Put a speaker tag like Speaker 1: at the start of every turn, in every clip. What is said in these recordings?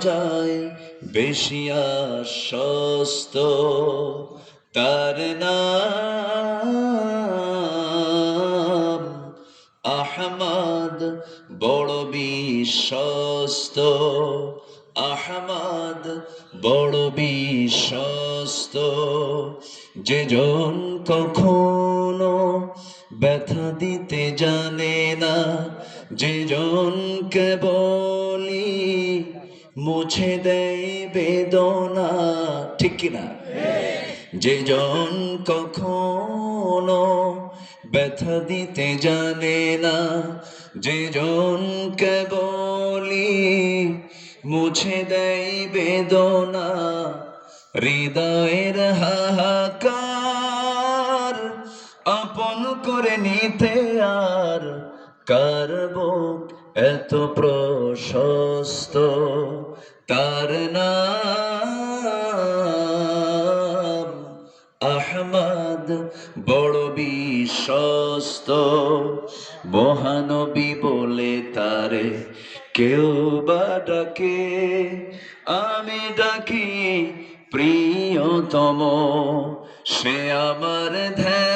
Speaker 1: যায়। বেশি আশ্বস্ত তার নাম আহমদ, বড় বিশ্বস্ত আহমদ, বড় বিশ্বস্ত। যেজন কখনো ব্যথা দিতে জানে না, যেজন কেবলি মুছে দেয় বেদনা, ঠিক কিনা? যেজন কখনো ব্যথা দিতে জানে না, যেজন কেবলি মুছে দেয় বেদনা, হৃদয়ের হাহাকার আপন করে নিতে আর কার বুক এত প্রশস্ত তার নাম আহমদ বড় বিশ্বস্ত। মহানবী বলে তারে কেউ বা ডাকে, আমি ডাকি প্রিয়তম। সে আমার ধ্যান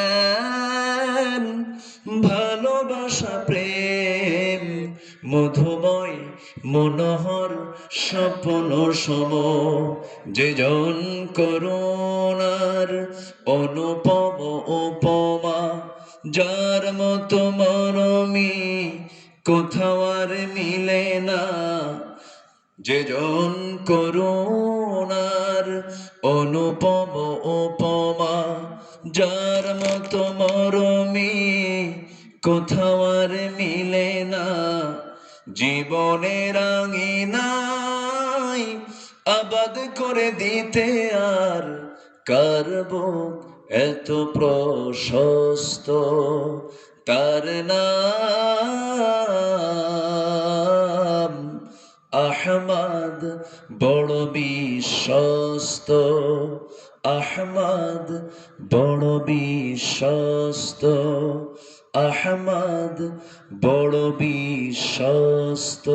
Speaker 1: মধুময় মনোহর স্বপ্ন সম, যেজন করুণার অনুপম উপমা, যার মতো মরমি কোথাও আর মিলে না। যেজন করুণার অনুপম উপমা, যার মতো মরমি কোথাও আর মিলে না। জীবনের আঙিনাই আবাদ করে দিতে আর কারব এত প্রশস্ত তার নাম আহমদ বড় বিশ্বস্ত, আহমদ বড় বিশ্বস্ত। আহমদ বড় বিশ্বস্ত।